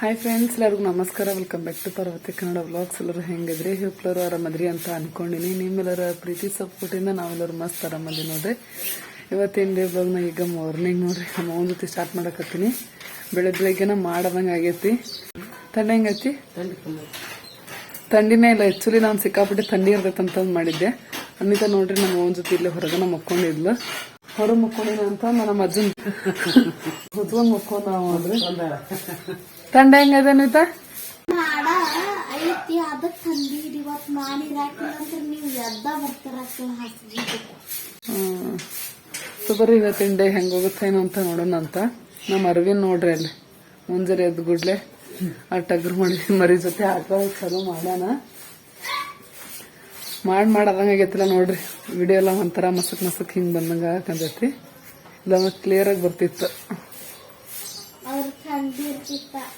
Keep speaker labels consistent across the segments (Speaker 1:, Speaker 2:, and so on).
Speaker 1: Hi friends ಎಲ್ಲರಿಗೂ ನಮಸ್ಕಾರ. Welcome back to Parvati Kannada vlogs ಎಲ್ಲರೂ ಹೆಂಗಿದ್ರಿ? ಹಿಪ್ಲರು ಆರಾಮದ್ರಿ ಅಂತ ಅನ್ಕೊಂಡಿನಿ. ನಿಮ್ಮೆಲ್ಲರ ಪ್ರೀತಿ ಸಪೋರ್ಟಿಂದ ನಾವೆಲ್ಲರೂ ಮಸ್ತ್ ಆರಾಮದಿ ನೋಡ್ರಿ. ಇವತ್ತೇನು ಡೇ ಬ್ಲಾಗ್ನ ಈಗ ಮಾರ್ನಿಂಗ್ ನೋಡ್ರಿ. ನಮ್ಮ ಒಂದು ಜೊತೆ ಸ್ಟಾರ್ಟ್ ಮಾಡಕತ್ತೀನಿ. ಬೆಳಗ್ಗೆ ಬೆಳಗ್ಗೆನ ಮಾಡದಂಗೆ ಆಗೈತಿ. ತಂಡ ಹೆಂಗೈತಿ? ಥಂಡಿನೇ ಇಲ್ಲ ಆ್ಯಕ್ಚುಲಿ ನಾನು ಸಿಕ್ಕಾಪಟ್ಟೆ ಥಂಡಿ ಇರ್ತೈತೆ ಅಂತ ಮಾಡಿದ್ದೆ. ಅನ್ನಿತ ನೋಡ್ರಿ ನಮ್ಮ ಒಂದು ಜೊತೆ ಇಲ್ಲೇ ಹೊರಗನ ಮಕ್ಕೊಂಡಿದ್ಲು ಹೊರಗೆ ಮಕ್ಕೊಂಡಿನ ಅಂತ ನಮ್ಮ ಅಜ್ಜನ್ ಹೊತ್ಕೊಂಡು ಮಕ್ಕೊಂಡ್ ನಾವು ಅಂದ್ರೆ ಥಂಡ ಹೆಂಗದನು ಅನಿತಾ
Speaker 2: ಮಾಡ ಐತಿ ಅದಕ್ಕೆ ತಂದೀರಿ ಇವತ್ತು ನೀವು ಎದ್ದ ಬರ್ತಾರ
Speaker 1: ಇವತ್ತಿನ ಡೇ ಹೆಂಗ ಹೋಗುತ್ತೇನೋ ಅಂತ ನೋಡೋಣ ಅಂತ. ನಮ್ಮ ಅರವಿಂದ್ ನೋಡ್ರಿ ಅಲ್ಲಿ. ಮುಂಜಾನೆ ಎದ್ದು ಗುಡ್ಲೆ ಆ ಟಗರ್ ಮಾಡಿ ಮರಿ ಜೊತೆ ಆಟ ಚಲೋ ಮಾಡೋಣ ಮಾಡಿ ಮಾಡದಂಗ ಆಗೈತಿಲ್ಲ ನೋಡ್ರಿ. ವಿಡಿಯೋ ಎಲ್ಲ ಒಂಥರ ಮಸಕ್ ಮಸಕ್ ಹಿಂಗ್ ಬಂದಂಗ ಕಂದೈತಿ ಇಲ್ಲ ಕ್ಲಿಯರ್ ಆಗಿ ಬರ್ತಿತ್ತು.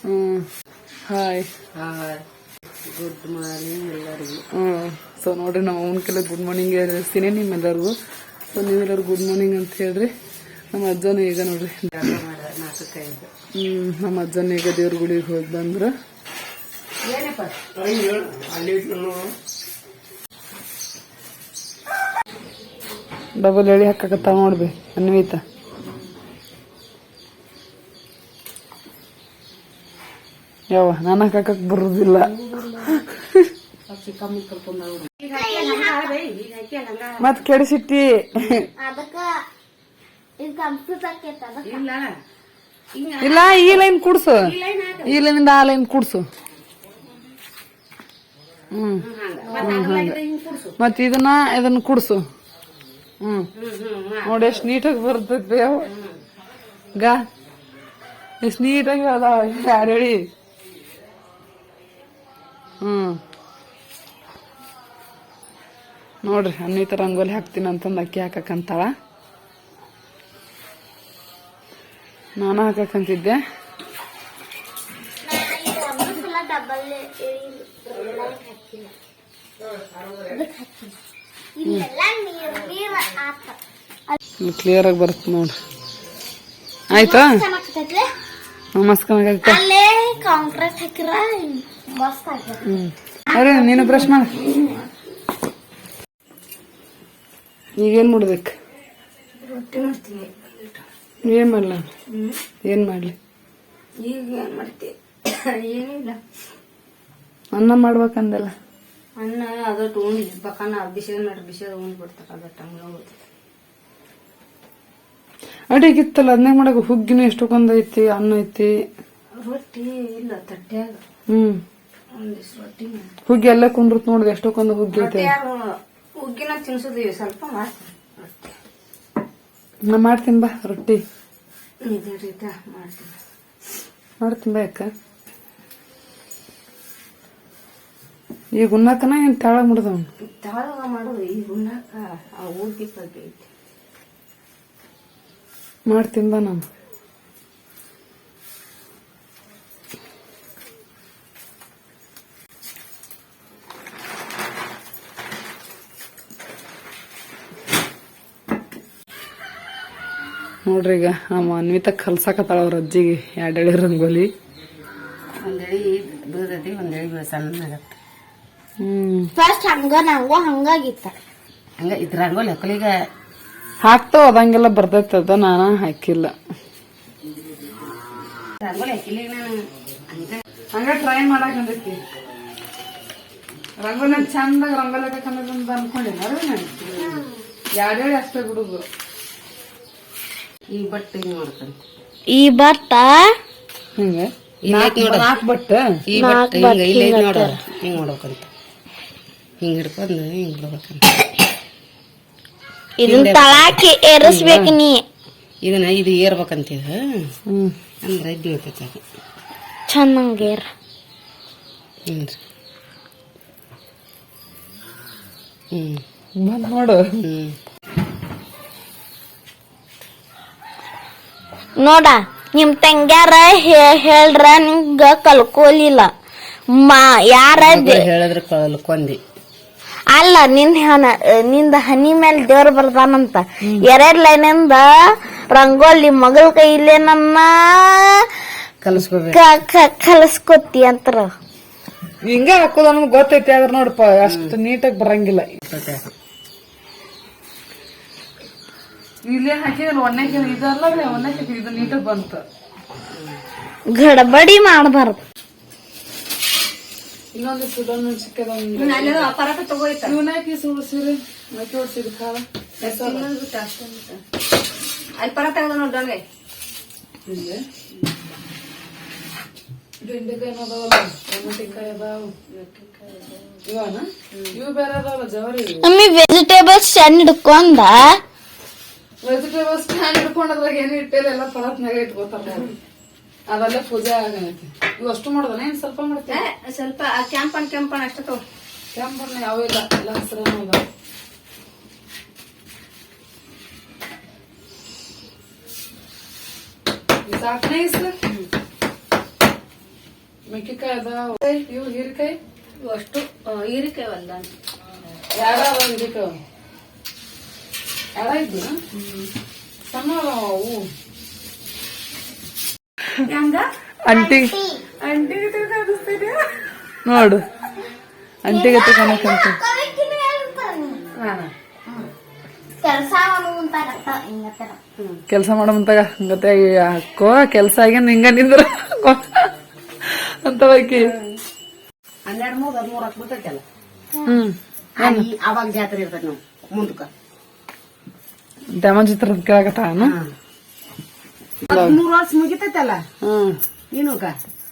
Speaker 1: Hmm. Hi hi
Speaker 3: good morning ಎಲ್ಲರಿಗೂ.
Speaker 1: ಹ್ಮ್. ಸೊ ನೋಡ್ರಿ ನಾವು ಅವನ ಕೆಲ ಗುಡ್ ಮಾರ್ನಿಂಗ್ ಹೇಳ್ತೀನಿ ನಿಮ್ಮೆಲ್ಲರಿಗೂ. ಸೊ ನೀವೆಲ್ಲರೂ ಗುಡ್ ಮಾರ್ನಿಂಗ್ ಅಂತ ಹೇಳ್ರಿ. ನಮ್ಮ ಅಜ್ಜನ ಈಗ ನೋಡ್ರಿ. ಹ್ಞೂ ನಮ್ಮ ಅಜ್ಜನ ಈಗ ದೇವ್ರ ಗುಡಿಗೆ ಹೋಗಿ ಬಂದ್ರೆ. ಡಬಲ್ ಹೇಳಿ ಹಾಕಕತ್ತಾವ ನೋಡ್ಬಿ ಅನ್ವಿತ. ಯಾವ ನನ್ನ ಹಾಕಕ್ ಬರುದಿಲ್ಲ. ಮತ್ ಕೆಡಿಸಿಟ್ಟಿ.
Speaker 3: ಇಲ್ಲ,
Speaker 1: ಈ ಲೈನ್ ಕುಡ್ಸು. ಈ ಲೈನಿಂದ ಆ ಲೈನ್ ಕುಡ್ಸು. ಹ್ಮ್. ಮತ್ ಇದನ್ನ ಇದನ್ನ ಕುಡ್ಸು. ಹ್ಮ್. ನೋಡಿ ಎಷ್ಟು ನೀಟಾಗಿ ಬರ್ತೈತಿ ಅವ ಗಾ, ಎಷ್ಟ್ ನೀಟಾಗಿ ಅದಾವ ಯಾರು ಹೇಳಿ? ಹ್ಮ್. ನೋಡ್ರಿ ಅನ್ನಿತ ರಂಗೋಲಿ ಹಾಕ್ತೀನಿ ಅಂತಂದು ಅಕ್ಕಿ ಹಾಕಕ್ಕಂತಾಳ ನಾನು ಹಾಕಕ್ಕಂತಿದ್ದೆ ಕ್ಲಿಯರ್ ಆಗಿ ಬರುತ್ತೆ ನೋಡ್ರಿ. ಆಯ್ತಾ? ನಮಸ್ಕಾರ
Speaker 2: ಹಾಕಿರ
Speaker 1: ಅರೆ ನೀನು ಬ್ರಷ್ ಮಾಡ. ಈಗೇನ್ ಮಾಡ್ಬೇಕು? ಏನ್ ಮಾಡ್ಲ? ಏನ್ ಮಾಡ್ಲಿ?
Speaker 3: ಈಗ ಏನ್ ಮಾಡ್ತೀವಿ? ಏನಿಲ್ಲ.
Speaker 1: ಅನ್ನ ಮಾಡ್ಬೇಕಂದಲ್ಲ?
Speaker 3: ಅನ್ನ ಅದಟ್ಟು ಉಂಡು ಇರ್ಬೇಕನ್ನ ಬಿಸಿದ ಮಾಡಿ ಬಿಸಿದ ಉಂಡ್ ಅದಟ್ಟ ಅದಟ್ಟು ಹಂಗ ಹೋಗ್ತದೆ
Speaker 1: ಅಡಿಗಿತ್ತಲ್ಲ ಅದನ್ನೇ ಮಾಡಕ್ ಹುಗ್ಗಿನ ಎಷ್ಟೊಂದೈತಿ ಅನ್ನ ಐತಿ?
Speaker 3: ರೊಟ್ಟಿ ಇಲ್ಲ ತಟ್ಟ್ಯಾಗ. ಮಾಡಿ
Speaker 1: ಹುಗ್ಗಿ ಎಲ್ಲ ಕುಂದ್ರತ್ ನೋಡ್ದೆ ಎಷ್ಟೊಂದು ಹುಗ್ಗಿ ಐತೆ.
Speaker 3: ಹುಗ್ಗಿನ ತಿನ್ಸೋದೀವಿ ಸ್ವಲ್ಪ
Speaker 1: ನಾ ಮಾಡ್ತೀನಿ ಬಾ ರೊಟ್ಟಿ.
Speaker 3: ಮಾಡ್ತೀನಿ.
Speaker 1: ಬಾ ಅಕ್ಕ. ಈಗ ಉಣ್ಣಾಕನ ಏನ್ ತಾಳ ಮುಡ್ದವ್
Speaker 3: ತಳಗ ಮಾಡೋದು ಈಗ ಉಣ್ಣಾಕ ಆ ಹುಗ್ಗಿ ಬಗ್ಗೆ ಐತಿ.
Speaker 1: ಮಾಡ್ತೀನಿ ಬಾ ನಾನು. ನೋಡ್ರಿ ಈಗ ನಮ್ಮ ಅನ್ವಿತ ಕಲ್ಸಾಕತ್ತಾಳ ಅವ್ರ ಅಜ್ಜಿಗೆ ಎರಡೆರಡು ರಂಗೋಲಿ.
Speaker 3: ಒಂದೆಳಿ ಬೀಳ್ತೈತಿ ಒಂದೆಳಿ ಸಣ್ಣ ಆಗತ್ತೆ.
Speaker 1: ಹ್ಮ್.
Speaker 2: ಫಸ್ಟ್ ಹಂಗ ನಂಗು ಹಂಗಾಗಿತ್ತ
Speaker 3: ಹಂಗ ಇದ್ರ ರಂಗೋಲಿ
Speaker 1: ಹಾಕ್ತಾವ ಅದಂಗೆಲ್ಲ ಬರ್ತೈತೆ ಅದ ನಾನು ಹಾಕಿಲ್ಲ.
Speaker 3: ರಂಗೋಲಿ ಹಾಕಿಲ್ಲ ನಾನು ಹಂಗ.
Speaker 1: ಹಂಗ ಟ್ರೈ ಮಾಡಾಕಂದೈತಿ ರಂಗೋಲಿ ಚಂದಾಗ ರಂಗೋಲಿ ಅನ್ಕೊಂಡಿಲ್ಲ ಎರಡೆರಡು ಅಷ್ಟೇ ಬಿಡುದು.
Speaker 3: ಈ ಬಟ್ಟೆ ಹಿಂಗ್ ಮಾಡ್ಕಂತ.
Speaker 2: ಈ ಬಟ್ಟ?
Speaker 1: ಹಿಂಗ?
Speaker 3: ಇಲ್ಲಿ ನೋಡ.
Speaker 1: ನಾಲ್ಕು ಬಟ್ಟ?
Speaker 3: ಈ ಬಟ್ಟೆ ಹಿಂಗ ಇಲ್ಲ ಐತ್ ನೋಡು. ಹಿಂಗ್ ಮಾಡ್ಬೇಕಂತ. ಹಿಂಗ್ ಹಿಡ್ಕೊಂಡು ಹಿಂಗ್ ಬಿಡ್ಬೇಕಂತ.
Speaker 2: ಇದನ್ನ ತಳಾಕಿ ಏರಿಸ್ಬೇಕು ನೀ.
Speaker 3: ಇದನ್ನ ಇದು ಏರ್ಬೇಕಂತ ಇದು.
Speaker 1: ಹ್ಮ್.
Speaker 3: ಅಂದ್ರೆ ಬೀಳ್ತೈತಿ ಅದು.
Speaker 2: ಚೆನ್ನಾಗೇರ
Speaker 3: ಹ್ಞೂ ಹ್ಮ್.
Speaker 1: ಬಂದ್ ನೋಡು.
Speaker 3: ಹ್ಮ್.
Speaker 2: ನೋಡ ನಿಮ್ ತಂಗ್ಯಾರ ಹೇಳ್ರ ನಿಂಗ ಕಲ್ಕೋಲಿಲ್ಲ. ಮಾ ಯಾರ
Speaker 3: ಹೇಳಿದ್ರೆ ಕಲ್ಕೊಂಡಿ.
Speaker 2: ಅಲ್ಲ ನಿನ್ ಹನ- ನಿಂದ ಹನಿ ಮೇಲೆ ದೇವ್ರ ಬರ್ತಾನಂತ ಎರಡ್ ಲೈನಿಂದ ರಂಗೋಲಿ ಮಗಳ ಕೈಲೇ ನನ್ನ
Speaker 3: ಕ
Speaker 2: ಕಲಸ್ಕೊತಿ ಅಂತಾರ.
Speaker 1: ಹಿಂಗ ಹಾಕೋದು ನಮ್ಗೆ ಗೊತ್ತೈತಿ ಆದ್ರೆ ನೋಡಪ್ಪ ಅಷ್ಟು ನೀಟಾಗಿ ಬರಂಗಿಲ್ಲ. ಇಲ್ಲೇ ಹಾಕಿದ್ರೆ ಒಣ್ಣೆ ಇದಲ್ಲ ಒಣ್ಣೆ ಹಾಕಿ ಇದು ನೀಟ ಬಂತು.
Speaker 2: ಗಡಬಡಿ ಮಾಡಬಾರ್ದು.
Speaker 1: ಇನ್ನೊಂದು ಸುಡೋಣ ಅಪರಾಧ ಇವನ್ನ ಇವನಾಕಿ ಸುಡು ಸೀರೆ ಮೈಕಿ ಹೊಡ್ಸಿದ್ ಕಾಲ
Speaker 3: ಅಲ್ಲಿ ಪರ ತಗದ ನೋಡ್ದಂಗೆ
Speaker 1: ಇಲ್ಲೇ ಬೆಂಡೆಕಾಯಿ ಅದಾವಲ್ಲ ಟೊಮೆಟಿಕಾಯಿ ಅದಾವ ಇವನ? ಇವು ಬೇರೆ ಅದಾವಲ್ಲ ಜವರಿ
Speaker 2: ಮಮ್ಮಿ ವೆಜಿಟೇಬಲ್ಸ್ ಸಣ್ಣ ಹಿಡ್ಕೊಂಡ
Speaker 1: ವೆಜಿಟೇಬಲ್ಸ್ ಸ್ಟ್ಯಾಂಡ್ ಹಿಡ್ಕೊಂಡದ್ರಾಗ ಏನು ಇಟ್ಟಿಲ್ಲ ಎಲ್ಲ ಪರತ್ನಾಗ ಇಟ್ಕೋತಾರ. ಅದಲ್ಲೇ ಪೂಜೆ ಆಗೈತಿ. ಇವು ಅಷ್ಟು ಮಾಡೋದಲ್ಲ ಏನ್ ಸ್ವಲ್ಪ ಮಾಡ್ತೀವಿ
Speaker 3: ಸ್ವಲ್ಪ ಕೆಂಪನ್ ಕೆಂಪನ್ ಅಷ್ಟ ತಗೋ.
Speaker 1: ಕೆಂಪಣ್ಣ ಯಾವ ಇಲ್ಲ. ಎಲ್ಲ ಹಸಿರ ಸಾಕನೇ ಇಸ್ಲ ಮೆಕ್ಕೆಕಾಯಿ ಅದಾವ. ಇವು ಹೀರೆಕಾಯಿ?
Speaker 3: ಇವು ಅಷ್ಟು ಹೀರಿಕಾಯಿ ಅಲ್ಲ
Speaker 1: ಯಾರ ಅದಾವ ಹೀರೆಕಾಯಿ? ಯಾರ ಇದ್ದು ಸಣ್ಣ ಅದಾವ ಅವು ಅಂಟಿ ನೋಡು ಅಂಟಿಗೆ ತಗೊಳಕಂತ
Speaker 2: ಕೆಲಸ ಅಂತಾರ ಹಿಂಗತ್ತಾರ
Speaker 1: ಕೆಲಸ ಮಾಡೋ ಮುಂತಾಗ ಹಂಗತೆ ಹಾಕೋ ಕೆಲಸ ಆಗ್ಯಾನ ಹಿಂಗ ನಿಂದ್ರ ಅಂತ ಬೈಕಿ
Speaker 3: ಹನ್ನೆರಡು ಮೂರು ಹದಿಮೂರು ಹಾಕಿ ಬಿಡ್ತೈತಲ್ಲ
Speaker 1: ಹ್ಮ್
Speaker 3: ಅಲ್ಲಿ ಅವಾಗ ಜಾತ್ರೆ ಇರ್ತೈತಿ ನಾವು ಮುಂದಕ್ಕ
Speaker 1: ಡ್ಯಾಮ ಚಿತ್ರ ಕೇಳಕತ್ತ
Speaker 3: ಮೂರು ವರ್ಷ ಮುಗಿತೈತಲ್ಲ?
Speaker 1: ಹ್ಮ್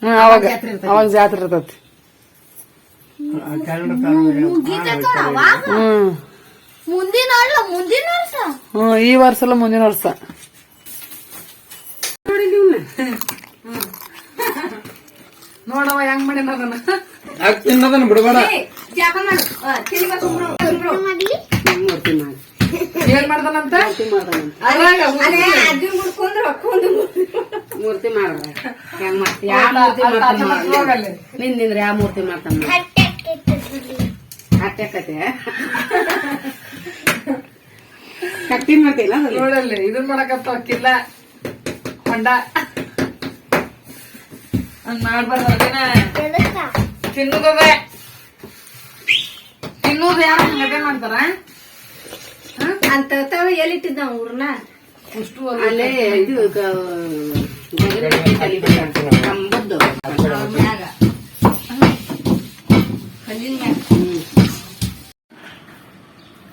Speaker 1: ಹ್ಮ್ ಅವಾಗ ಅವಾಗ ಜಾತ್ರೆ ಇರ್ತೈತಿ. ಹ್ಮ್
Speaker 2: ಮುಂದಿನ ಮುಂದಿನ ವರ್ಷ?
Speaker 1: ಹ್ಮ್ ಈ ವರ್ಷ. ಅಲ್ಲ ಮುಂದಿನ ವರ್ಷ ನೋಡವ ಹೆಂಗ್ ಮಾಡಿ ಅದನ್ನ?
Speaker 4: ಬಿಡಬೇಡ
Speaker 3: ಜಾಪ
Speaker 1: ಏನ್ ಮಾಡ್ದಾನಂತ?
Speaker 3: ಮೂರ್ತಿ ಮಾಡ್ರ ಹೆಂಗ್ ಮಾಡ್ತಿ? ಯಾವ ಮೂರ್ತಿ ಮಾಡ್ತಾನ ಯಾವ ಮೂರ್ತಿ ಮಾಡ್ತಾನ ಹಟ್ಟಕತೆ ಕಟ್ಟಿ ಮಾಡ್ತಿಲ್ಲ?
Speaker 1: ನೋಡಲ್ಲಿ ಇದನ್ ಮಾಡಕತ್ತ ಕಿಲ್ಲ ಹೊಂಡ. ಹಂಗ್ ಮಾಡ್ಬಾರ್ದನ ತಿನ್ನೋದು ತಿನ್ನುದು ಯಾರು ಹಂಗದೆ ಮಾಡ್ತಾರ?
Speaker 3: ಅಂತ ತಾವ ಎಲ್ಲಿಟ್ಟಿದ್ದ ಊರ್ನ?
Speaker 1: ಅಷ್ಟು
Speaker 3: ಅಲ್ಲೇ ಇದು. ಕಂಬದ್ದು ಮ್ಯಾಗ ಕಲ್ಲಿನ ಮ್ಯಾಗ. ಹ್ಮ್.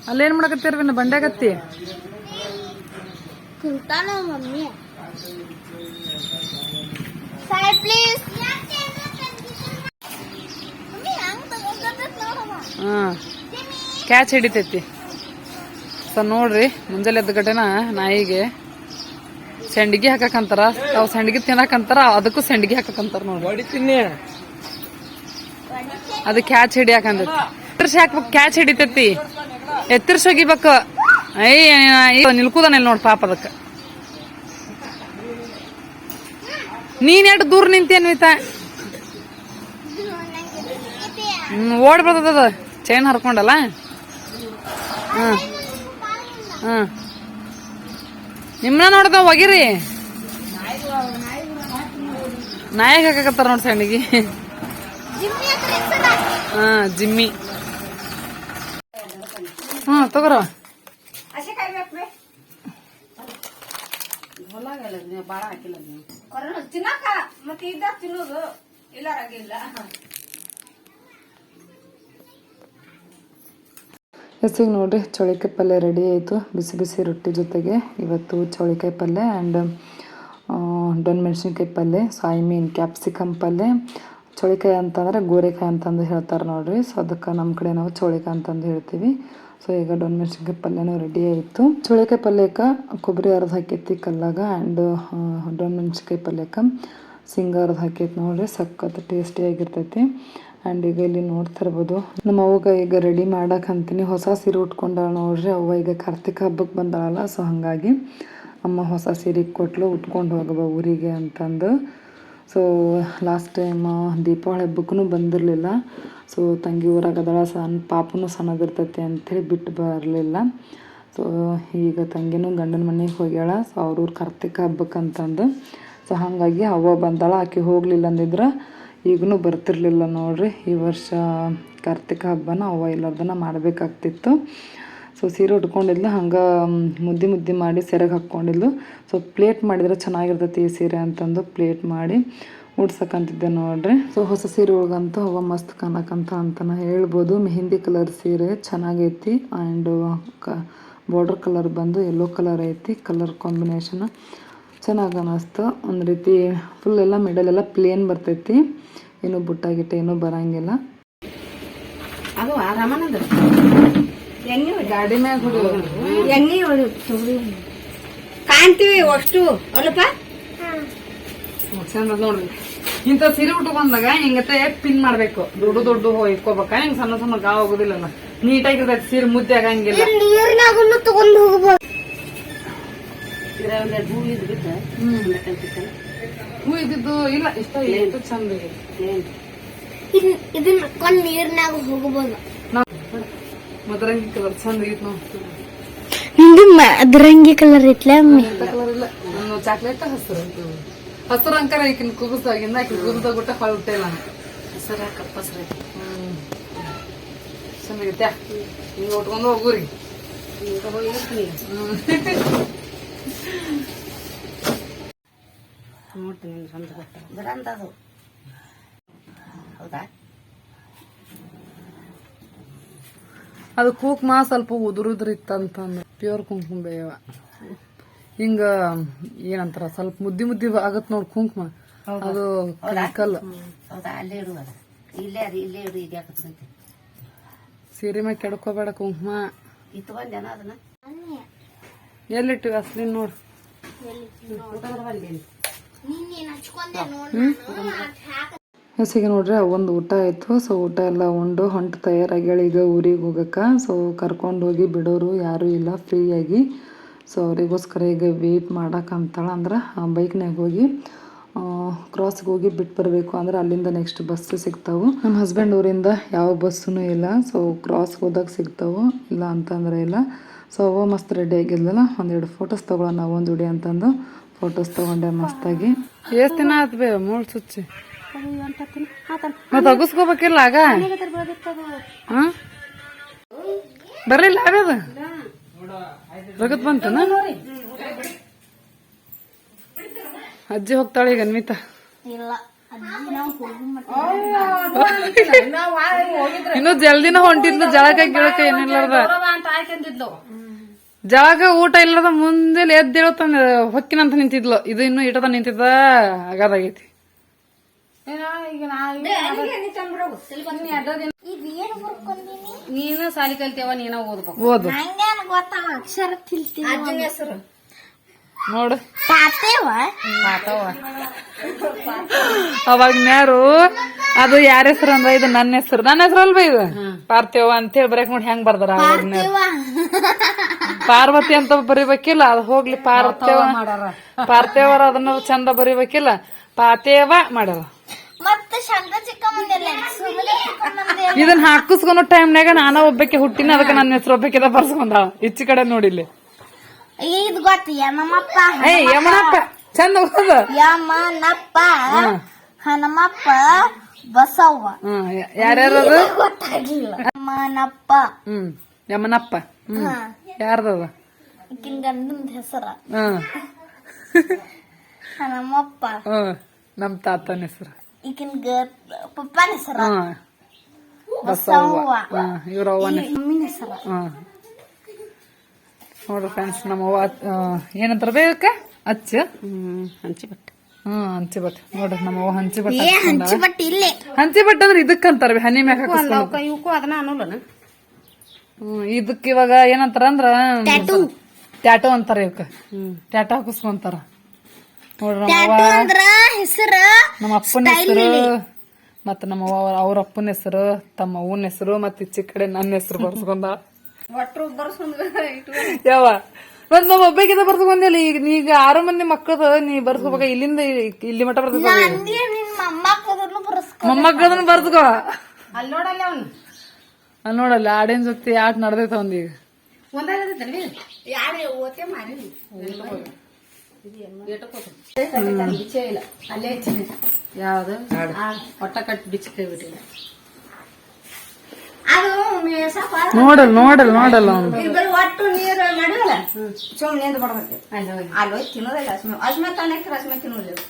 Speaker 1: ಅಲ್ಲೇನ್ ಮಾಡಕತ್ತೀರಿ ಬಂಡೆಗತ್ತಿ
Speaker 2: ಕುಂತಾನ ಮಮ್ಮಿ. ಸಾಯ್ ಪ್ಲೀಸ್
Speaker 1: ಹಾ ಕ್ಯಾಚ್ ಹಿಡಿತೈತಿ. ಸೊ ನೋಡ್ರಿ ಮುಂಜಾನೆ ಎದ್ದ ಗಡ್ಡೆನ ನಾಯಿಗೆ ಸಂಡಿಗೆ ಹಾಕಕಂತಾರ. ಅವ್ ಸಂಡಿಗೆ ತಿನ್ನಕಂತಾರ ಅದಕ್ಕೂ ಸಂಡಿಗೆ ಹಾಕಕಂತಾರ
Speaker 4: ನೋಡಿ
Speaker 1: ಅದು ಕ್ಯಾಚ್ ಹಿಡಿಯಾಕಂದೈತಿ ಎತ್ತರ್ಸಿ ಹಾಕ್ಬೇಕು ಕ್ಯಾಚ್ ಹಿಡಿತೈತಿ. ಎತ್ತರ್ಸಿ ಹೋಗಿಬೇಕು. ಅಯ್ಯ ನಿಲ್ಕುದಾನ ಇಲ್ಲಿ ನೋಡ್ ಪಾಪ ಅದಕ್ಕ. ನೀನ್ ಎಷ್ಟು ದೂರ ನಿಂತೇನ್ ಮಿತ? ಹ್ಮ್ ಓಡ್ ಬರ್ತದ ಚೈನ್ ಹರ್ಕೊಂಡಲ್ಲ? ಹ್ಮ್. ಹ್ಮ್ ನಿಮ್ನ ನೋಡ್ದ ಹೋಗಿರಿ ನಾಯಿಗೆ ಹಾಕಕತ್ತಾರ ನೋಡಿ ಸಣ್ಣಿಗೆ. ಹಾ ಜಿಮ್ಮಿ. ಹಾ ತಗೋರ.
Speaker 3: ಭಾಳ ಹಾಕಿಲ್ಲ ನೀವು. ಕೊರೋನಾ ತಿನ್ನಕ ಮತ್ತೆ ಇದ್ದಾಗ ತಿನ್ನೋದು ಇಲ್ಲ
Speaker 1: ನೋಡಿರಿ ನೋಡ್ರಿ, ಚೌಳಿಕಾಯಿ ಪಲ್ಯ ರೆಡಿ ಆಯಿತು. ಬಿಸಿ ಬಿಸಿ ರೊಟ್ಟಿ ಜೊತೆಗೆ ಇವತ್ತು ಚೌಳಿಕಾಯಿ ಪಲ್ಯ ಆ್ಯಂಡ್ ಡೊಣ್ ಮೆಣಸಿನ್ಕಾಯಿ ಪಲ್ಯ ಸೊ ಐ ಮೀನ್ ಕ್ಯಾಪ್ಸಿಕಮ್ ಪಲ್ಯ. ಚೌಳಿಕಾಯಿ ಅಂತಂದ್ರೆ ಗೋರೆಕಾಯಿ ಅಂತಂದು ಹೇಳ್ತಾರೆ ನೋಡಿರಿ. ಸೊ ಅದಕ್ಕೆ ನಮ್ಮ ಕಡೆ ನಾವು ಚೌಳಿಕಾಯಿ ಅಂತಂದು ಹೇಳ್ತೀವಿ. ಸೊ ಈಗ ಡೊಣ್ ಮೆಣಸಿನ್ಕಾಯಿ ಪಲ್ಯನೂ ರೆಡಿ ಆಯಿತು. ಚೌಳಿಕಾಯಿ ಪಲ್ಯಕ್ಕೆ ಕೊಬ್ಬರಿ ಅರ್ಧ ಹಾಕೈತಿ ಕಲ್ಲಾಗ ಆ್ಯಂಡ್ ಡೊಣ್ ಮೆಣಸಿನ್ಕಾಯಿ ಪಲ್ಯಕ್ಕೆ ಸಿಂಗ ಅರ್ಧ ಹಾಕೈತಿ ನೋಡಿರಿ. ಸಖತ್ ಟೇಸ್ಟಿಯಾಗಿರ್ತೈತಿ ಆ್ಯಂಡ್ ಈಗ ಇಲ್ಲಿ ನೋಡ್ತಾ ಇರ್ಬೋದು, ನಮ್ಮ ಅವಾಗ ಈಗ ರೆಡಿ ಅಂತೀನಿ. ಹೊಸ ಸೀರೆ ಉಟ್ಕೊಂಡಾಳ ನೋಡ್ರಿ. ಅವ್ವ ಈಗ ಕಾರ್ತಿಕ ಹಬ್ಬಕ್ಕೆ ಬಂದಾಳಲ್ಲ ಸೊ ಹಾಗಾಗಿ ಅಮ್ಮ ಹೊಸ ಸೀರೆ ಕೊಟ್ಲು, ಉಟ್ಕೊಂಡು ಹೋಗಬ ಊರಿಗೆ ಅಂತಂದು. ಸೊ ಲಾಸ್ಟ್ ಟೈಮ್ ದೀಪಾವಳಿ ಹಬ್ಬಕ್ಕೂ ಬಂದಿರಲಿಲ್ಲ. ಸೊ ತಂಗಿ ಊರಾಗದಳ ಸಣ್ಣ ಪಾಪನೂ ಸಣ್ಣದಿರ್ತೈತಿ ಅಂಥೇಳಿ ಬಿಟ್ಟು ಬರಲಿಲ್ಲ. ಸೊ ಈಗ ತಂಗಿನೂ ಗಂಡನ ಮನೆಗೆ ಹೋಗ್ಯಾಳ ಸೊ ಅವ್ರ ಊರು ಕಾರ್ತಿಕ ಹಬ್ಬಕ್ಕೆ ಅಂತಂದು. ಸೊ ಹಾಗಾಗಿ ಅವ್ವ ಬಂದಾಳ, ಆಕೆ ಹೋಗಲಿಲ್ಲ ಅಂದಿದ್ರೆ ಈಗೂ ಬರ್ತಿರ್ಲಿಲ್ಲ ನೋಡ್ರಿ. ಈ ವರ್ಷ ಕಾರ್ತಿಕ ಹಬ್ಬನ ಅವ ಇಲ್ಲದನ್ನ ಮಾಡಬೇಕಾಗ್ತಿತ್ತು. ಸೊ ಸೀರೆ ಉಟ್ಕೊಂಡಿದ್ಲು, ಹಂಗೆ ಮುದ್ದೆ ಮುದ್ದೆ ಮಾಡಿ ಸೆರೆಗೆ ಹಾಕ್ಕೊಂಡಿದ್ಲು. ಸೊ ಪ್ಲೇಟ್ ಮಾಡಿದ್ರೆ ಚೆನ್ನಾಗಿರ್ತೈತಿ ಈ ಸೀರೆ ಅಂತಂದು ಪ್ಲೇಟ್ ಮಾಡಿ ಉಡ್ಸಕ್ಕಂತಿದ್ದೆ ನೋಡ್ರಿ. ಸೊ ಹೊಸ ಸೀರೆ ಒಳಗಂತೂ ಅವ ಮಸ್ತ್ ಕಾಣಕಂತ ಅಂತನ ಹೇಳ್ಬೋದು. ಮೆಹಂದಿ ಕಲರ್ ಸೀರೆ ಚೆನ್ನಾಗೈತಿ ಆ್ಯಂಡ್ ಕ ಬಾರ್ಡರ್ ಕಲರ್ ಬಂದು ಯೆಲ್ಲೋ ಕಲರ್ ಐತಿ ಕಲರ್ ಕಾಂಬಿನೇಷನ್ ಚೆನ್ನಾಗಿ ಅನ್ನಿಸ್ತು ಒಂದು ರೀತಿ ಫುಲ್ ಎಲ್ಲ ಮಿಡಲ್ ಎಲ್ಲ ಪ್ಲೇನ್ ಬರ್ತೈತಿ. ಏನು ಬುಟ್ಟ ಗಿಟ್ಟ ಏನೂ ಬರಂಗಿಲ್ಲ.
Speaker 3: ಅದು ಆರಾಮನಂದ್ರ ಎಣ್ಣೆ
Speaker 1: ಗಾಡಿ ಮ್ಯಾಗ ಹೊಡಿಯೋದು
Speaker 3: ಎಣ್ಣೆ ಹೊಡಿ ಕಾಣ್ತೀವಿ ಅಷ್ಟು. ಅಲ್ಲಪ್ಪ?
Speaker 1: ಚಂದ ನೋಡ್ರಿ. ಇಂಥ ಸೀರೆ ಉಟ್ಕೊಂಡಾಗ ಹಿಂಗತೆ ಪಿನ್ ಮಾಡ್ಬೇಕು. ದೊಡ್ಡ ದೊಡ್ಡ ಇಟ್ಕೋಬೇಕ? ಹಿಂಗ್ ಸಣ್ಣ ಸಣ್ಣ ಗಾವ್ ಆಗೋದಿಲ್ಲ ನೀಟಾಗಿರ್ತೈತಿ ಸೀರೆ ಮುದ್ದೆ ಆಗಂಗಿಲ್ಲ.
Speaker 2: ನೀರ್ನಾಗ ತಗೊಂಡು ಹೋಗ್ಬೋದು.
Speaker 3: ಒಂದೆರಡು ಹೂ ಇದ್ ಬಿಟ್ಟು
Speaker 1: ಹೂ ಇದ್ದಿದ್ದು ಇಲ್ಲ ಇಷ್ಟ ಎಷ್ಟು ಚಂದ ಇದೆ.
Speaker 2: ಇದ್- ಇದನ್ನ ಕೊಂದ್ ನೀರ್ನಾಗ ಹೋಗಬಹುದು
Speaker 1: ಮದರಂಗಿ ಕಲರ್ ಚಂದ ಐತಿ ನಾವು
Speaker 2: ನಿಂದು ಮದರಂಗಿ ಕಲರ್ ಐತ್ಲ
Speaker 1: ಕಲರ್ ಇಲ್ಲ. ನಾನು ಚಾಕ್ಲೇಟ್ ಹಸಿರು ಹಸಿರು ಅಂಕರ ಈಕಿನ ಕುಗುಸ್ದಾಗಿಂದ ಆಕಿ ಕುಬಸ್ದಾಗ ಬಿಟ್ಟ ಹುಟ್ಟೆ ನಾನು
Speaker 3: ಹಸರ ಕಪ್ಪಸ್ರ
Speaker 1: ಚಂದ ಚೆನ್ನಾಗೈತ್ಯಾ ಹಿಂಗ ಉಟ್ಕೊಂಡು ಹೋಗುರಿ
Speaker 3: ನೋಡ್ತೀನಿ ಸ್ವಂತ ಗೊತ್ತ ಬರಂತ ಅದು ಹೌದಾ?
Speaker 1: ಅದು ಕುಂಕುಮ ಸ್ವಲ್ಪ ಉದುರುದ್ರ ಇತ್ತಂತಂದ್ರೆ ಪ್ಯೂರ್ ಕುಂಕುಮ ಬೇವ. ಹಿಂಗ ಏನಂತಾರ ಸ್ವಲ್ಪ ಮುದ್ದಿ ಮುದ್ದಿ ಆಗತ್ ನೋಡ್ ಕುಂಕುಮ. ಅದು ಕೆಮಿಕಲ್
Speaker 3: ಹೌದಾ? ಅಲ್ಲೇ ಇಡು ಇಲ್ಲೇ ಅದು ಇಲ್ಲೇ ಇಡು ಈಗ
Speaker 1: ಸೀರೆ ಮ್ಯಾಗ ಕೆಡ್ಕೋಬೇಡ ಕುಂಕುಮ.
Speaker 3: ಇತ್ಕೊಂಡೇನ ಅದನ್ನ?
Speaker 1: ಎಲ್ಲಿಟ್ಟಿವಿ ಅಸ್ಲಿನ್
Speaker 3: ಬಂದೇನಿ
Speaker 1: ಹಸಿಗೆ ನೋಡ್ರಿ ಒಂದು ಊಟ ಆಯ್ತು. ಸೊ ಊಟ ಎಲ್ಲ ಉಂಡು. ಹೊಂಟು ತಯಾರಾಗ್ಯಾಳ ಈಗ ಊರಿಗೆ ಹೋಗಕ್ಕೆ. ಸೊ ಕರ್ಕೊಂಡು ಹೋಗಿ ಬಿಡೋರು ಯಾರೂ ಇಲ್ಲ. ಫ್ರೀಯಾಗಿ ಸೊ ಅವರಿಗೋಸ್ಕರ ಈಗ ವೇಟ್ ಅಂತಾಳೆ. ಅಂದ್ರೆ ಬೈಕ್ನಾಗ ಹೋಗಿ ಕ್ರಾಸ್ಗೆ ಹೋಗಿ ಬಿಟ್ಟು ಬರಬೇಕು. ಅಂದ್ರೆ, ಅಲ್ಲಿಂದ ನೆಕ್ಸ್ಟ್ ಬಸ್ ಸಿಗ್ತಾವು. ನಮ್ಮ ಹಸ್ಬೆಂಡ್ ಊರಿಂದ ಯಾವ ಬಸ್ಸೂ ಇಲ್ಲ. ಸೊ ಕ್ರಾಸ್ಗೆ ಹೋದಾಗ ಸಿಗ್ತಾವು. ಇಲ್ಲ ಅಂತಂದ್ರೆ ಇಲ್ಲ. ಸೊ ಅವ ಮಸ್ತ್ ರೆಡಿ ಆಗಿದ್ಲಲ್ಲ ಒಂದೆರಡು ಫೋಟೋಸ್ ತಗೊಳ್ಳೋಣ ಒಂದು ವಿಡಿಯೋ ಅಂತಂದು ಫೋಟೋಸ್ ತಗೊಂಡೆ ಮಸ್ತಾಗಿ. ಎಷ್ಟು ದಿನ ಆತ್ ಬೇ ಮೂಳ್ ಸುಚ್ಚಿ? ಮತ್ತೆ ಅಗಸ್ಕೋಬೇಕಿಲ್ಲ ಆಗ? ಹಾ? ಬರ್ಲಿಲ್ಲ ಆಗ್ಯದ? ರಗತ್ ಬಂತನ? ಅಜ್ಜಿ ಹೋಗ್ತಾಳೆ ಈಗ ಅನ್ವಿತ.
Speaker 2: ಇಲ್ಲ ಅಜ್ಜಿ ನಾವು ಹೋಗಿ ಮಟ್ಟ
Speaker 1: ಇನ್ನು ಜಲ್ದಿನ ಹೊಂಟಿದ್ಲು ಜಳಕ ಗಿಳಕ ಏನಿಲ್ಲದ ಜಳಕ ಊಟ ಇಲ್ಲದ ಮುಂದೆ ಎದ್ದೇಳತಂದ ಹೊಕ್ಕಿನಂತ ನಿಂತಿದ್ಲು. ಇದು ಇನ್ನು ಇಟದ ನಿಂತಿದ್ದ ಅಗಾದಾಗೈತಿ.
Speaker 3: ಈಗ ನಾ
Speaker 2: ಇದು ಏನ್ ಬರ್ಕೊಂದಿನಿ
Speaker 3: ನೀನು ಸಾಲಿ ಕಲ್ತೇವ ನೀನ ಓದ್ಬೇಕು.
Speaker 1: ಓದು.
Speaker 2: ಅಕ್ಷರ
Speaker 3: ಹೆಸರು.
Speaker 1: ನೋಡು. ಅವಾಗ ನ್ಯಾರು ಅದು ಯಾರ ಹೆಸರು ಅಂದ್ರ ಇದು ನನ್ನ ಹೆಸರು. ನನ್ನ ಹೆಸರು ಅಲ್ವಾ ಇದು ಪಾರ್ಥಿವ ಅಂತೇಳಿ ಬರಕ್ ನೋಡಿ ಹೆಂಗ್ ಬರ್ದಾರ ಅವಾಗ. ಪಾರ್ವತಿ ಅಂತ ಬರಿಬೇಕಿಲ್ಲ ಅದು ಹೋಗ್ಲಿ ಪಾರ್ವತೇವ
Speaker 3: ಪಾರ್ಥೇವರ
Speaker 1: ಪಾರ್ಥಿವರ ಅದನ್ನ ಚಂದ ಬರಿಬೇಕಿಲ್ಲ. ಪಾತೇವ ಮಾಡ್ಯಾರ ಇದನ್ನ ಹಾಕಿಸ್ಕೊಳೋ ಟೈಮ್ನಾಗ ನಾನ ಒಬ್ಬಕ್ಕೆ ಹುಟ್ಟಿನ ಅದಕ್ಕೆ ನನ್ನ ಹೆಸರು ಒಬ್ಬಕ್ಕೆ ಬರ್ಸ್ಕೊಂಡಾಳ ಈಚೆ ಕಡೆ ನೋಡಿಲ್ಲಿ
Speaker 2: ಇದು ಗೊತ್ತಿಯ ನಮ್ಮಪ್ಪ
Speaker 1: ಏ ಯಮನಪ್ಪ. ಚಂದ
Speaker 2: ಯಮನಪ್ಪ ಹನುಮಪ್ಪ ಬಸವ್ವ.
Speaker 1: ಹ್ಮ್ ಯಾರ್ಯಾರು
Speaker 2: ಗೊತ್ತಾಗಿಲ್ಲ ಯಮನಪ್ಪ.
Speaker 1: ಹ್ಮ್ ಯಮನಪ್ಪ. ಹ್ಮ್. ಯಾರ್ದದ?
Speaker 2: ಈಕಿನ ಗಂಡನ ಹೆಸರ
Speaker 1: ಹ್ಮ್. ನಮ್ ತಾತನ ಹೆಸರು.
Speaker 2: ಈಕಿನ ಗ ಪಪ್ಪನ ಹೆಸರ? ಬಸವ್ವ.
Speaker 1: ಇವ್ರ ಹೆಸರು
Speaker 2: ಮಮ್ಮಿನ ಹೆಸರ.
Speaker 1: ಹ್ಮ್. ನೋಡ್ರಿ ಫ್ರೆಂಡ್ಸ್ ನಮ್ಮ ಅವ್ವ ಆ, ಏನಂತಾರ ಬೇಕ ಅಚ್ಚ?
Speaker 3: ಹ್ಮ್ ಹಂಚಿ
Speaker 1: ಬಟ್ ನೋಡ್ರಿ ನಮ್ಮ ಅವ್ವ ಹಂಚಿ
Speaker 2: ಏ ಇಲ್ಲೇ.
Speaker 1: ಹಂಚಿ ಅಂದ್ರೆ ಇದಕ್ಕಂತಾರ ಹನಿ ಮ್ಯಾಗ ಹಾಕಿಸ್ಕೊಂಡು
Speaker 3: ಇವಕ್ಕೂ ಅದನ್ನ ಅನ್ನೋಲ್ಲನ?
Speaker 1: ಹ್ಮ್ ಇದಕ್ ಇವಾಗ ಏನಂತಾರ ಅಂದ್ರ
Speaker 2: ಟ್ಯಾಟೂ
Speaker 1: ಟ್ಯಾಟೋ ಅಂತಾರ ಇವಕ್ಕ. ಟ್ಯಾಟೋ ಹಾಕಿಸ್ಕೊಂತಾರ. ನೋಡ್ರಿ ನಮ್ಮ
Speaker 2: ಹೆಸರ
Speaker 1: ಅಪ್ಪನ ಹೆಸರು ಮತ್ತ ನಮ್ಮ ಅವ್ವ ಅವ್ರ ಅಪ್ಪನ ಹೆಸರು ತಮ್ಮ ಅವ್ವನ ಹೆಸರು ಮತ್ತ ಈಚೆ ಕಡೆ ನನ್ನ ಹೆಸರು ಬರ್ಸ್ಕೊಂಡ. ಯಾವ? ಮತ್ ನಮ್ಮ ಒಬ್ಬಾಕಿದ ಬರ್ಸ್ಕೊಂದಿಲ್ಲ ಈಗ ನೀಗ ಆರು ಮಂದಿ ಮಕ್ಕಳದ ನೀ ಬರ್ಸ್ಕೋಬೇಕ ಇಲ್ಲಿಂದ ಇಲ್ಲಿ ಮಠ
Speaker 2: ಬರ್ಸ್ಕೊ
Speaker 1: ಮೊಮ್ಮಕ್ಕಳದನ್ನ ಬರ್ಸ್ಕೋ.
Speaker 3: ಅಲ್ಲಿ ನೋಡಲ್ಲ ಅವನು.
Speaker 1: ನೋಡಲ್ಲ ಆಡಿನ ಜೊತೆ ಆಟ ನಡ್ದೈತ ಒಂದೀಗ
Speaker 3: ಯಾವ್ದು? ಆ, ಹೊಟ್ಟ ಕಟ್ಟಿ ಬಿಚ್ಚಿ ಬಿಟ್ಟಿಲ್ಲ
Speaker 1: ನೋಡಲ್ ನೋಡಲ್ ನೋಡಲ್ಲ
Speaker 2: ಒಟ್ಟು ನೀರು ನಡುವಲ್ಲ. ಸುಮ್ಮನೆ ನಿಂದು ಬಿಡ್ಬೇಕು
Speaker 3: ಅಲ್ಲಿ ಹೋಗಿ.
Speaker 2: ತಿನ್ನೋದಿಲ್ಲ ಅಸ್ಮೆ ಅಸ್ಮೆ ತನಕ ರಸ್ಮೆ ತಿನ್ನೋದಿಲ್ಲ.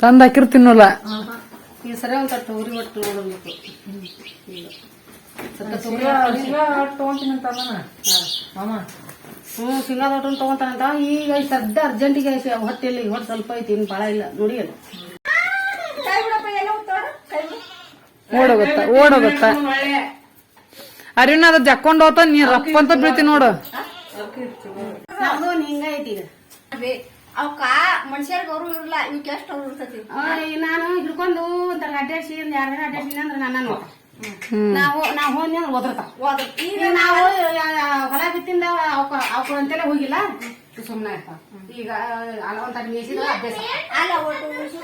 Speaker 1: ತಂದ್ ತಿನ್ನೋಲ್ಲ. ತಿನ್ನಲ್ಲ
Speaker 3: ಈ ಸರಿ ಒಂದ್ ತಟ್ಟು ಉರಿ ಒಟ್ಟು ನೋಡಬೇಕು. ಹ್ಞೂ ಸಿಂಗಾದ ದೊಡ್ಡ ತಗೊಂತಾನಂತ. ಈಗ ಈ ಸದ್ಯ ಅರ್ಜೆಂಟಿಗೆ ಈಗ ಹೊಟ್ಟೆ ಸ್ವಲ್ಪ ಐತಿ ಇನ್ನು ಭಾಳ ಇಲ್ಲ. ನೋಡಿ ಅದು.
Speaker 1: ಓಡೋಗತ್ತ ಓಡೋಗತ್ತ. ಅರಿವಿನ ಅದ ಜಕ್ಕೊಂಡ್ ಹೋತ ನೀ ರಪ್ಪ ಅಂತ ಬೀಳ್ತಿ ನೋಡು.
Speaker 3: ನಮ್ದು ಒಂದ್ ಹಿಂಗ ಐತಿ ಈಗ.
Speaker 2: ಅದೇ ಅವಕ್ಕ ಮನುಷ್ಯರ್ಗೆ ಅವರು ಇರಲ್ಲ ಇವಕ್ಕೆ ಎಷ್ಟು ಅವ್ರು ಇರ್ತೈತಿ?
Speaker 3: ನಾನು ಹಿಡ್ಕೊಂಡು ಒಂಥರ ಅಡ್ಡಾಡ್ಸಿ ಒಂದ್ ಎರಡು ದಿನ ಅಡ್ಡಾಡ್ಸಿ ಅಂದ್ರೆ ನನ್ನ ನೋಡ ನಾವು ನಾವು ಅಂದ್ರೆ ಒದರ್ತಾವ.
Speaker 2: ಈಗ
Speaker 3: ನಾವು ಹೊಲ ಬಿತ್ತಿಂದ ಅವಕ್ಕ ಅವಕ್ಕ ಅಂತೆಲ್ಲ ಹೋಗಿಲ್ಲ. ಸುಮ್ಮನೆ ಇರ್ತಾವ. ಈಗ ಅಲ್ಲ ಒಂದ್ ತಟ್ಟು ಮೇಸಿದ್ರೆ ಅಭ್ಯಾಸ.
Speaker 2: ಅಲ್ಲ
Speaker 3: ರೋಜ್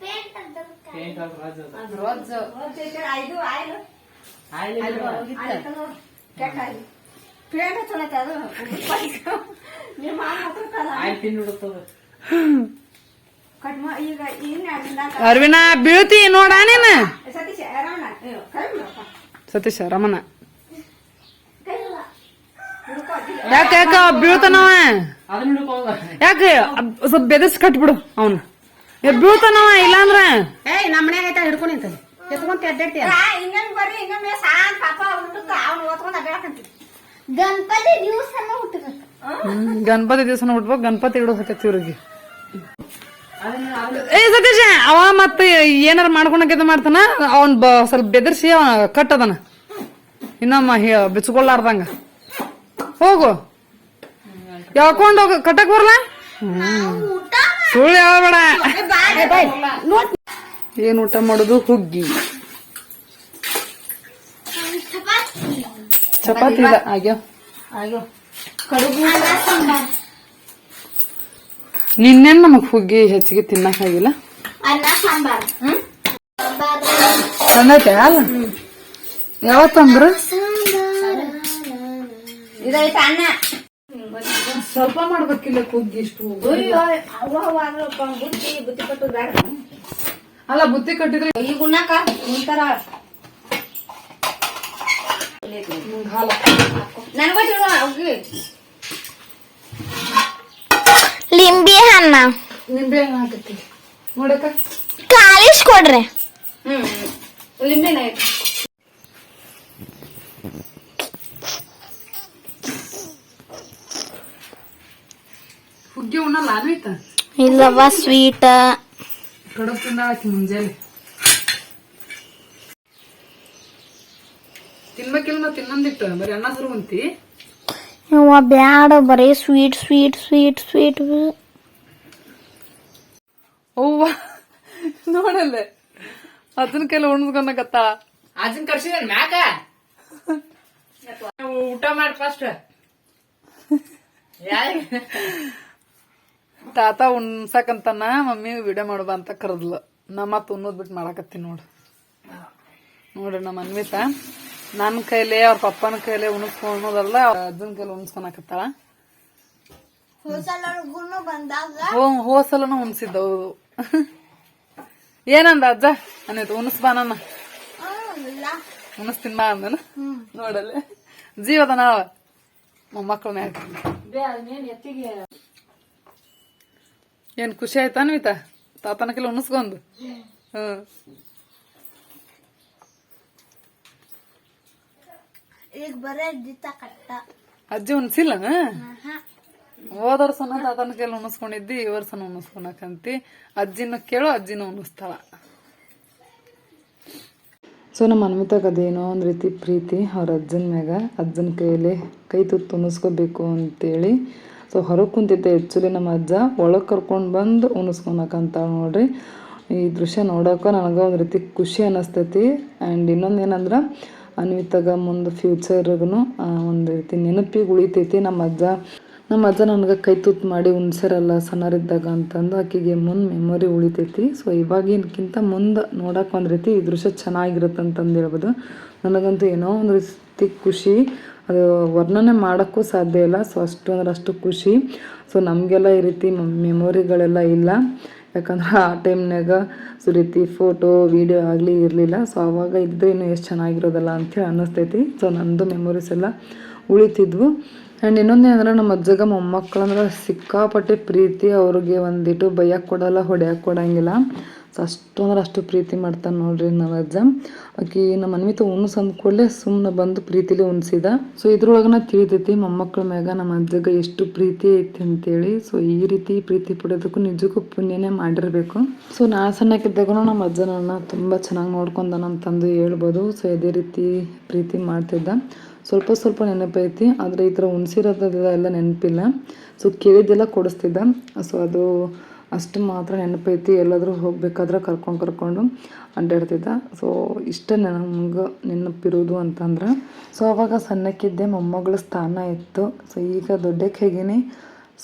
Speaker 2: ಪೇಂಟ್ ಅದು. ನಿಮ್ಮ ಮಾಮ ಮಾತಾಡ್ತಲ್ಲ
Speaker 1: ಅರವಿನ ಬೀಳ್ತಿ ನೋಡ ನೀನು.
Speaker 2: ಸತೀಶ್ ರಮಣ
Speaker 1: ಯಾಕ ಯಾಕ ಬೀಳ್ತಾನವ? ಯಾಕೆ ಸ್ವಲ್ಪ ಬೆದರ್ಸ್ ಕಟ್ಬಿಡು ಅವನ್. ಬೀಳ್ತಾನವ ಇಲ್ಲಾಂದ್ರ?
Speaker 3: ಏಯ್ ನಮ್ಮ ಮನ್ಯಾಗ ಐತ ಹಿಡ್ಕೊಂಡು ನಿಂತಲ್ಲಿ. ಎತ್ಕೊಂತ ಅಡ್ಡಾಡ್ತಿ
Speaker 2: ಇನ್ನೊಂದು ಬರ್ರಿ ಇನ್ನೊಮ್ಮೆ ಸಾನ್ ಪಾಪ ಹುಡುಕ ಅವ್ನು ಓದ್ಕೊಂಡ್ ಅಡ್ಡಾಡಕಂತಿ ಗಣಪತಿ ದಿವಸನ ಹುಟ್ಟಬೇಕು.
Speaker 1: ಹ್ಮ್, ಗಣಪತಿ ದಿವಸ ಹುಟ್ಬೇಕು ಗಣಪತಿ ಇಡೋ ಸತ್ಯ ಇವ್ರಿಗೆ. ಏ ಸತೀಶ ಅವ ಮತ್ತೆ ಏನಾರ ಮಾಡ್ಕೊಳಕ್ಕೆ ಮಾಡ್ತಾನ ಅವನ್ ಬ ಸ್ವಲ್ಪ ಬೆದರ್ಸಿ ಅವ ಕಟ್ಟದನ ಇನ್ನಮ್ಮ ಬಿಚ್ಕೊಳ್ಳಾರ್ದಂಗ ಹೋಗು. ಯಾಕೊಂಡ್ ಹೋಗ. ಕಟ್ಟಕ್ ಬರ್ಲ ಸುಳ್ಳು ಬೇಡ ಏನ್ ಊಟ ಮಾಡೋದು? ಹುಗ್ಗಿ. ಚಪಾತಿ ಇಲ್ಲ. ಆಗ್ಯಾವ
Speaker 3: ಅಯ್ಯೋ
Speaker 1: ನಿನ್ನೇನ್ ನಮಗ್ ಹುಗ್ಗಿ ಹೆಚ್ಚಿಗೆ ತಿನ್ನಕ್ಕಾಗಿಲ್ಲ ತಂದೈತೆ ಅಲ್ಲ? ಯಾವತ್ತಂದ್ರು?
Speaker 2: ಇದೈತೆ ಅನ್ನ.
Speaker 1: ಸ್ವಲ್ಪ ಮಾಡ್ಬೇಕಿಲ್ಲ ಹುಗ್ಗಿ ಇಷ್ಟು ಅಲ್ಲ ಬುತ್ತಿ ಕಟ್ಟಿದ್ರೆ
Speaker 2: ಈಗ ಉಣ್ಣಾಕ
Speaker 1: ಹಾಲ.
Speaker 2: ನನಗೂ
Speaker 4: ಲಿಂಬಿ ಹಣ್ಣ.
Speaker 1: ನಿಂಬೆ ಹಣ್ಣು ಹಾಕತ್ತಿ. ನೋಡಕ್ಕ.
Speaker 4: ಕಾಲಿಸ್ಕೊಡ್ರಿ
Speaker 2: ಹ್ಮ್ ಲಿಂಬೆನ ಐತಿ
Speaker 1: ಹುಗ್ಗಿ ಉಣ್ಣಲ್ಲ ಅನ್ವಿತ
Speaker 4: ಇಲ್ಲವ ಸ್ವೀಟ್
Speaker 1: ಕಡಪ್ ತಿಂದ ಹಾಕಿ ಮುಂಜಾನೆ. ತಿನ್ಬೇಕಿಲ್ಲ ಮತ್ತೆ ಇನ್ನೊಂದಿಟ್ಟು ಬರೀ ಅನ್ನ ಸುರುವಂತಿ
Speaker 4: ಇವ ಬ್ಯಾಡ ಬರೀ ಸ್ವೀಟ್ ಸ್ವೀಟ್ ಸ್ವೀಟ್ ಸ್ವೀಟ್
Speaker 1: ಅವ್ವ ನೋಡಲ್ಲ. ಅದನ್ನ ಕೆಲ ಉಣ್ಸ್ಕೊನಕತ್ತ
Speaker 3: ಅದನ್ನ ಕರ್ಸಿದ ಮ್ಯಾಕ? ಊಟ ಮಾಡಿ ಫಸ್ಟ್
Speaker 1: ತಾತ ಉಣ್ಸಕಂತನ ಮಮ್ಮಿ ವಿಡಿಯೋ ಮಾಡುವ ಅಂತ ಕರದ್ಲು. ನಮ್ಮ ಮತ್ ಉಣ್ಣೋದ್ ಬಿಟ್ಟು ಮಾಡಾಕತ್ತೀನಿ ನೋಡು. ನೋಡ್ರಿ ನಮ್ಮ ಅನ್ವಿತ. ನನ್ನ ಕೈಲೇ ಅವ್ರ ಪಪ್ಪನ ಕೈಲೇ ಉಣಸ್ಕೊಳ್ಳೋದಲ್ಲ ಅಜ್ಜನ ಕೈಲಿ ಉಣ್ಸ್ಕೊನಕತ್ತಾಳ. ಹ್ಮ್ ಹೋಸಲನ ಉಣ್ಸಿದ್ದವು. ಏನಂದ ಅಜ್ಜ? ಅನ್ನೈತು ಉಣಿಸ್ಬಾ ನನ್ನ. ಉಣಿಸ್ತೀನಿ ಬಾ ಅಂದನ. ನೋಡಲ್ಲ. ಜೀವದ ನಾವ. ಮೊಮ್ಮಕ್ಕಳ ಮ್ಯಾಗ.
Speaker 3: ಎತ್ತಿಗೆ?
Speaker 1: ಏನ್ ಖುಷಿ ಆಯ್ತಾ ತಾತನ ಕೈಲಿ ಉಣಿಸ್ಕೊಂಡು ಹ್ಮ್
Speaker 2: ಈಗ ಬರೇ ದಿತ್ತ ಕಟ್ಟ.
Speaker 1: ಅಜ್ಜಿ ಉಣ್ಸಿಲ್ಲ? ಹೋದ ವರ್ಷ ಅದನ್ನ ಕೇಳಿ ಉಣಿಸ್ಕೊಂಡಿದ್ದಿ ಈ ವರ್ಷನ ಉಣಿಸ್ಕೊಳಕಂತಿ ಅಜ್ಜಿನ ಕೇಳು ಅಜ್ಜಿನ ಉಣಿಸ್ತಾಳ. ಸೊ ನಮ್ಮ ಅನ್ವಿತಾಗ ಅದೇನೋ ಒಂದು ರೀತಿ ಪ್ರೀತಿ ಅವ್ರ ಅಜ್ಜನ ಮ್ಯಾಗ. ಅಜ್ಜನ ಕೈಯಲ್ಲಿ ಕೈ ತುತ್ತು ಉಣಿಸ್ಕೋಬೇಕು ಅಂತೇಳಿ. ಸೊ ಹೊರಗೆ ಕುಂತಿದ್ದೆ ಆ್ಯಕ್ಚುಲಿ ನಮ್ಮ ಅಜ್ಜ ಒಳಗೆ ಕರ್ಕೊಂಡು ಬಂದು ಉಣಿಸ್ಕೊಳಕಂತ ನೋಡ್ರಿ. ಈ ದೃಶ್ಯ ನೋಡೋಕೆ ನನಗೆ ಒಂದು ರೀತಿ ಖುಷಿ ಅನ್ನಿಸ್ತೈತಿ ಆ್ಯಂಡ್ ಇನ್ನೊಂದು ಏನಂದ್ರೆ ಅನ್ವಿತಾಗ ಮುಂದೆ ಫ್ಯೂಚರ್ಗೂ ಒಂದು ರೀತಿ ನೆನಪಿಗೆ ಉಳಿತೈತಿ. ನಮ್ಮ ಅಜ್ಜ ನಮ್ಮ ಅಜ್ಜ ನನಗೆ ಕೈ ತುತ್ತು ಮಾಡಿ ಉಣ್ಸರಲ್ಲ ಸಣ್ಣರಿದ್ದಾಗ ಅಂತಂದು ಆಕೆಗೆ ಮುಂದೆ ಮೆಮೊರಿ ಉಳಿತೈತಿ. ಸೊ ಇವಾಗಿನಕ್ಕಿಂತ ಮುಂದೆ ನೋಡೋಕೆ ಒಂದು ರೀತಿ ಈ ದೃಶ್ಯ ಚೆನ್ನಾಗಿರುತ್ತೆ ಅಂತಂದು ಹೇಳ್ಬೋದು. ನನಗಂತೂ ಏನೋ ಒಂದು ರೀತಿ ಖುಷಿ.
Speaker 5: ಅದು ವರ್ಣನೆ ಮಾಡೋಕ್ಕೂ ಸಾಧ್ಯ ಇಲ್ಲ. ಸೊ ಅಷ್ಟು ಅಂದ್ರೆ ಅಷ್ಟು ಖುಷಿ. ಸೊ ನಮಗೆಲ್ಲ ಈ ರೀತಿ ಮೆಮೊರಿಗಳೆಲ್ಲ ಇಲ್ಲ. ಯಾಕಂದ್ರೆ ಆ ಟೈಮ್ನಾಗ ಸೊ ರೀತಿ ಫೋಟೋ, ವೀಡಿಯೋ ಆಗಲಿ ಇರಲಿಲ್ಲ. ಸೊ ಆವಾಗ ಇದ್ದು ಇನ್ನೂ ಎಷ್ಟು ಚೆನ್ನಾಗಿರೋದಲ್ಲ ಅಂಥೇಳಿ ಅನ್ನಿಸ್ತೈತಿ. ಸೊ ನಂದು ಮೆಮೊರೀಸ್ ಎಲ್ಲ ಉಳಿತಿದ್ವು. ಆ್ಯಂಡ್ ಇನ್ನೊಂದೇನಂದ್ರೆ ನಮ್ಮ ಅಜ್ಜಗ ಮೊಮ್ಮಕ್ಕಳಂದ್ರೆ ಸಿಕ್ಕಾಪಟ್ಟೆ ಪ್ರೀತಿ. ಅವ್ರಿಗೆ ಒಂದಿಟ್ಟು ಬೈಯಕ್ಕೆ ಕೊಡಲ್ಲ ಹೊಡೆಯಕ್ಕೆ ಕೊಡಂಗಿಲ್ಲ. ಅಷ್ಟು ಅಂದ್ರೆ ಅಷ್ಟು ಪ್ರೀತಿ ಮಾಡ್ತಾನೆ ನೋಡ್ರಿ ನಮ್ಮ ಅಜ್ಜ ಆಕಿ ನಮ್ಮ ಅನ್ವಿತ ಉಣ್ಸ್ ಅಂದ್ಕೊಳ್ಳೆ ಸುಮ್ಮನೆ ಬಂದು ಪ್ರೀತಿಲಿ ಉಣ್ಸಿದ. ಸೊ ಇದ್ರೊಳಗನ ತಿಳಿತೈತಿ ಮೊಮ್ಮಕ್ಕಳ ಮ್ಯಾಗ ನಮ್ಮ ಅಜ್ಜಗ ಎಷ್ಟು ಪ್ರೀತಿ ಐತಿ ಅಂತೇಳಿ. ಸೊ ಈ ರೀತಿ ಪ್ರೀತಿ ಪಡೋದಕ್ಕೂ ನಿಜಕ್ಕೂ ಪುಣ್ಯನೇ ಮಾಡಿರಬೇಕು. ಸೊ ನಾ ಸಣ್ಣಕ್ಕಿದ್ದಾಗೂ ನಮ್ಮ ಅಜ್ಜನನ್ನ ತುಂಬ ಚೆನ್ನಾಗಿ ನೋಡ್ಕೊಂಡ ಅಂತಂದು ಹೇಳ್ಬೋದು. ಸೊ ಇದೇ ರೀತಿ ಪ್ರೀತಿ ಮಾಡ್ತಿದ್ದ. ಸ್ವಲ್ಪ ಸ್ವಲ್ಪ ನೆನಪೈತಿ, ಆದರೆ ಈ ಥರ ಉಣ್ಸಿರೋದೆಲ್ಲ ಎಲ್ಲ ನೆನಪಿಲ್ಲ. ಸೊ ಕೇಳಿದ್ದೆಲ್ಲ ಕೊಡಿಸ್ತಿದ್ದ. ಸೊ ಅದು ಅಷ್ಟು ಮಾತ್ರ ನೆನಪೈತಿ, ಎಲ್ಲಾದರೂ ಹೋಗ್ಬೇಕಾದ್ರೆ ಕರ್ಕೊಂಡು ಕರ್ಕೊಂಡು ಅಡ್ಡಾಡ್ತಿದ್ದ. ಸೊ ಇಷ್ಟ ನಮ್ಗೆ ನೆನಪಿರೋದು ಅಂತಂದ್ರೆ ಸೊ ಅವಾಗ ಸಣ್ಣಕ್ಕಿದ್ದೆ, ಮೊಮ್ಮಗಳ ಸ್ಥಾನ ಇತ್ತು. ಸೊ ಈಗ ದೊಡ್ಡಕ್ಕೆ ಹೇಗೇನೆ,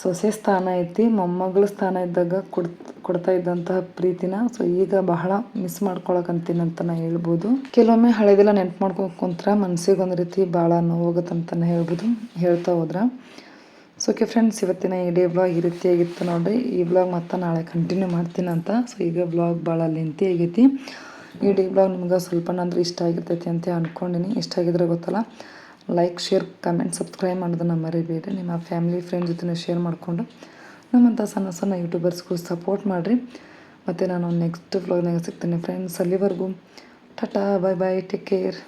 Speaker 5: ಸೊಸೆ ಸ್ಥಾನ ಐತಿ, ಮೊಮ್ಮಗಳ ಸ್ಥಾನ ಇದ್ದಾಗ ಕೊಡ್, ಕೊಡ್ತಾ ಇದ್ದಂತಹ ಪ್ರೀತಿನ ಸೊ ಈಗ ಬಹಳ ಮಿಸ್ ಮಾಡ್ಕೊಳಕಂತೀನಿ ಅಂತ ನಾ ಹೇಳ್ಬೋದು. ಕೆಲವೊಮ್ಮೆ ಹಳೆದೆಲ್ಲ ನೆನ್ಪು ಮಾಡ್ಕೊಂಡು ಕುಂತ್ರ ಮನ್ಸಿಗೆ ಒಂದು ರೀತಿ ಭಾಳ ನೋವಾಗುತ್ತಂತಲೇ ಹೇಳ್ಬೋದು, ಹೇಳ್ತಾ ಹೋದ್ರೆ. ಸೊ ಓಕೆ ಫ್ರೆಂಡ್ಸ್ ಇವತ್ತಿನ ಈ ಡೇ ಬ್ಲಾಗ್ ಈ ರೀತಿಯಾಗಿತ್ತು ನೋಡಿರಿ ಈ ಬ್ಲಾಗ್ ಮತ್ತೆ ನಾಳೆ ಕಂಟಿನ್ಯೂ ಮಾಡ್ತೀನಿ ಅಂತ. ಸೊ ಈಗ ಬ್ಲಾಗ್ ಭಾಳ ಲೆಂತಿ ಆಗೈತಿ. ಈ ಡೇ ಬ್ಲಾಗ್ ನಿಮ್ಗೆ ಸ್ವಲ್ಪ ಅಂದ್ರೆ ಇಷ್ಟ ಆಗಿರ್ತೈತಿ ಅಂತ ಅಂದ್ಕೊಂಡಿನಿ ಇಷ್ಟ ಆಗಿದ್ರೆ ಗೊತ್ತಲ್ಲ? ಲೈಕ್ ಶೇರ್ ಕಮೆಂಟ್ ಸಬ್ಸ್ಕ್ರೈಬ್ ಮಾಡೋದನ್ನ ಮರಿಬೇಡಿ. ನಿಮ್ಮ ಫ್ಯಾಮಿಲಿ ಫ್ರೆಂಡ್ ಜೊತೆ ಶೇರ್ ಮಾಡಿಕೊಂಡು ನಮ್ಮಂಥ ಸಣ್ಣ ಸಣ್ಣ ಯೂಟ್ಯೂಬರ್ಸ್ಗೂ ಸಪೋರ್ಟ್ ಮಾಡಿರಿ. ಮತ್ತು ನಾನು ನೆಕ್ಸ್ಟ್ ವ್ಲಾಗ್ನಾಗ ಸಿಗ್ತೀನಿ ಫ್ರೆಂಡ್ಸ್ ಅಲ್ಲಿವರೆಗೂ. Tata bye bye take care